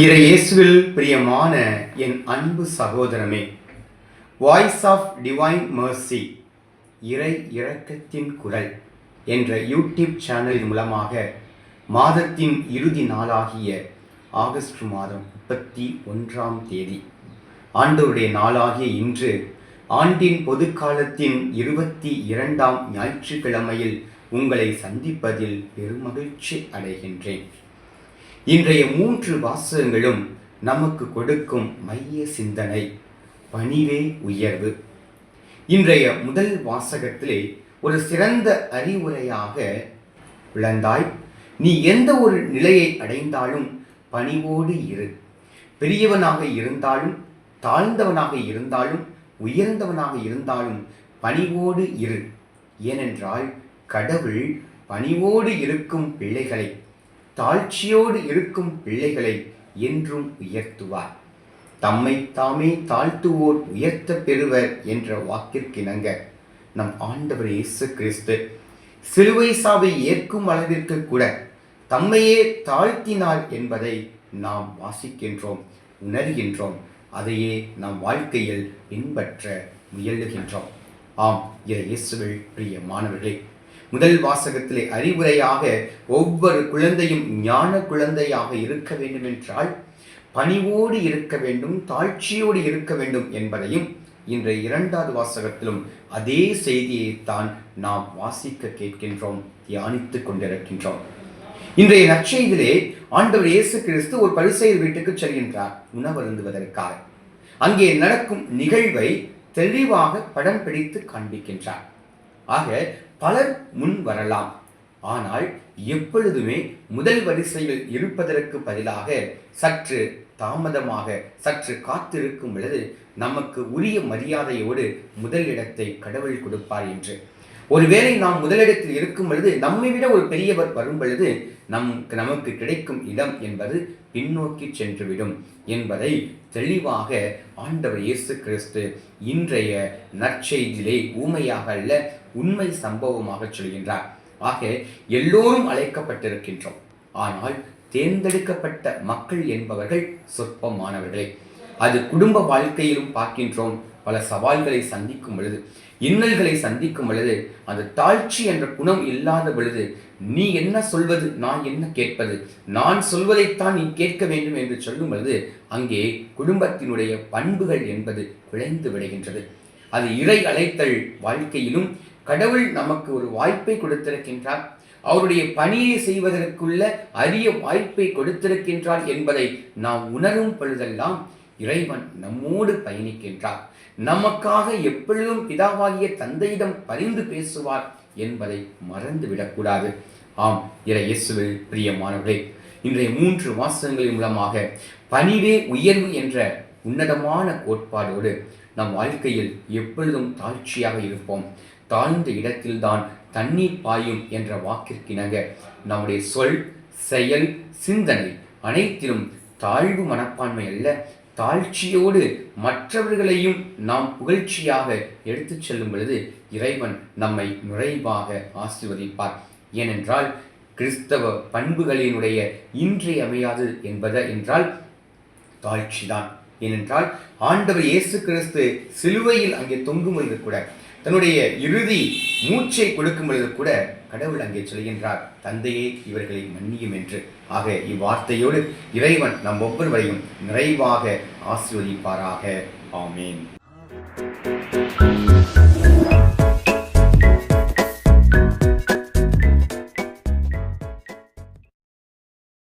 இறை இயேசுவில் பிரியமான என் அன்பு சகோதரமே வாய்ஸ் ஆஃப் டிவைன் மர்சி இறை இறக்கத்தின் குரல் என்ற யூடியூப் சேனலின் மூலமாக மாதத்தின் இறுதி நாளாகிய ஆகஸ்ட் மாதம் முப்பத்தி ஒன்றாம் தேதி ஆண்டவருடைய நாளாகிய இன்று ஆண்டின் பொதுக்காலத்தின் இருபத்தி இரண்டாம் ஞாயிற்றுக்கிழமையில் உங்களை சந்திப்பதில் பெருமகிழ்ச்சி அடைகின்றேன். இன்றைய மூன்று வாசகங்களும் நமக்கு கொடுக்கும் மைய சிந்தனை பணிவே உயர்வு. இன்றைய முதல் வாசகத்திலே ஒரு சிறந்த அறிவுரையாக விளந்தாய் நீ எந்த ஒரு நிலையை அடைந்தாலும் பணிவோடு இரு. பெரியவனாக இருந்தாலும் தாழ்ந்தவனாக இருந்தாலும் உயர்ந்தவனாக இருந்தாலும் பணிவோடு இரு. ஏனென்றால் கடவுள் பணிவோடு இருக்கும் பிள்ளைகளை தாழ்ச்சியோடு இருக்கும் பிள்ளைகளை என்றும் உயர்த்துவார். தம்மை தாமே தாழ்த்துவோர் உயர்த்த பெறுவர் என்ற வாக்கிற்கிணங்க நம் ஆண்டவர் இயேசு கிறிஸ்து. சிலுவை சாவை ஏற்கும் அளவிற்கு கூட தம்மையே தாழ்த்தினார் என்பதை நாம் வாசிக்கின்றோம் உணர்கின்றோம். அதையே நம் வாழ்க்கையில் பின்பற்ற முயலுகின்றோம் ஆம் இயேசுவில் பிரிய மாணவர்களே முதல் வாசகத்திலே அறிவுரையாக ஒவ்வொரு குழந்தையும் ஞான குழந்தையாக இருக்க வேண்டும் என்றால் பணிவோடு இருக்க வேண்டும் தாழ்ச்சியோடு இருக்க வேண்டும் என்பதையும் இன்றைய இரண்டாவது வாசகத்திலும் அதே செய்தியைத்தான் நாம் வாசிக்க கேட்கின்றோம் தியானித்துக் கொண்டிருக்கின்றோம். இன்றைய நற்செய்திலே ஆண்டவர் இயேசு கிறிஸ்து ஒரு பரிசெயல் வீட்டுக்கு செல்கின்றார் உணவருந்துவதற்காக. அங்கே நடக்கும் நிகழ்வை தெளிவாக படம் பிடித்து காண்பிக்கின்றார். ஆக பலர் முன் வரலாம். ஆனால் எப்பொழுதுமே முதல் வரிசையில் இருப்பதற்கு பதிலாக சற்று தாமதமாக சற்று காத்திருக்கும் பொழுது நமக்கு உரிய மரியாதையோடு முதல் இடத்தை கடவுள் கொடுப்பார் என்று. ஒருவேளை நாம் முதலிடத்தில் இருக்கும் பொழுது நம்மை விட ஒரு பெரியவர் வரும் பொழுது நம் நமக்கு கிடைக்கும் இடம் என்பது பின்னோக்கி சென்றுவிடும் என்பதை தெளிவாக ஆண்டவர் இயேசு கிறிஸ்து இன்றைய நற்செய்தியிலே ஊமையாக அல்ல உண்மை சம்பவமாக சொல்கின்றார். ஆக எல்லோரும் அழைக்கப்பட்டிருக்கின்றோம். ஆனால் தேர்ந்தெடுக்கப்பட்ட மக்கள் என்பவர்கள் சொற்பமானவர்களே. அது குடும்ப வாழ்க்கையிலும் பார்க்கின்றோம். பல சவால்களை சந்திக்கும் பொழுது இன்னல்களை சந்திக்கும் பொழுது அந்த தாழ்ச்சி என்ற குணம் இல்லாத பொழுது நீ என்ன சொல்வது நான் என்ன கேட்பது நான் சொல்வதைத்தான் நீ கேட்க வேண்டும் என்று சொல்லும் பொழுது அங்கே குடும்பத்தினுடைய பண்புகள் என்பது குழைந்து விடுகின்றது. அது இறை அழைத்தல் வாழ்க்கையிலும் கடவுள் நமக்கு ஒரு வாய்ப்பை கொடுத்திருக்கின்றார். அவருடைய பணியை செய்வதற்குள்ள அரிய வாய்ப்பை கொடுத்திருக்கின்றார் என்பதை நாம் உணரும் பொழுதெல்லாம் இறைவன் நம்மோடு பயணிக்கின்றார். நமக்காக எப்பொழுதும் பிதாவாகிய தந்தையிடம் பரிந்து பேசுவார் என்பதை மறந்துவிடக்கூடாது. ஆம் இறை இயேசுவில் பிரியமானவர்களே இன்றைய மூன்று மாசங்களின் மூலமாக பணிவே உயர்வு என்ற உன்னதமான கோட்பாடோடு நம் வாழ்க்கையில் எப்பொழுதும் தாழ்ச்சியாக இருப்போம். தாழ்ந்த இடத்தில்தான் தண்ணீர் பாயும் என்ற வாக்கிற்கிணங்க நம்முடைய சொல் செயல் சிந்தனை அனைத்திலும் தாழ்வு மனப்பான்மை அல்ல. தாழ்ச்சியோடு மற்றவர்களையும் நாம் புகழ்ச்சியாக எடுத்துச் செல்லும் பொழுது இறைவன் நம்மை நுழைவாக ஆசிர்வதிப்பார். ஏனென்றால் கிறிஸ்தவ பண்புகளினுடைய இன்றியமையாது என்பது என்றால் தாழ்ச்சிதான். ஏனென்றால் ஆண்டவர் இயேசு கிறிஸ்து சிலுவையில் அங்கே தொங்கும் பொழுது கூட தன்னுடைய இறுதி மூச்சை கொடுக்கும் பொழுது கூட கடவுள் அங்கே சொல்கின்றார் தந்தையே இவர்களை மன்னியும் என்று. ஆக இவ்வார்த்தையோடு இறைவன் நம் ஒவ்வொருவரையும் நிறைவாக ஆசிர்வதிப்பாராக. ஆமேன்.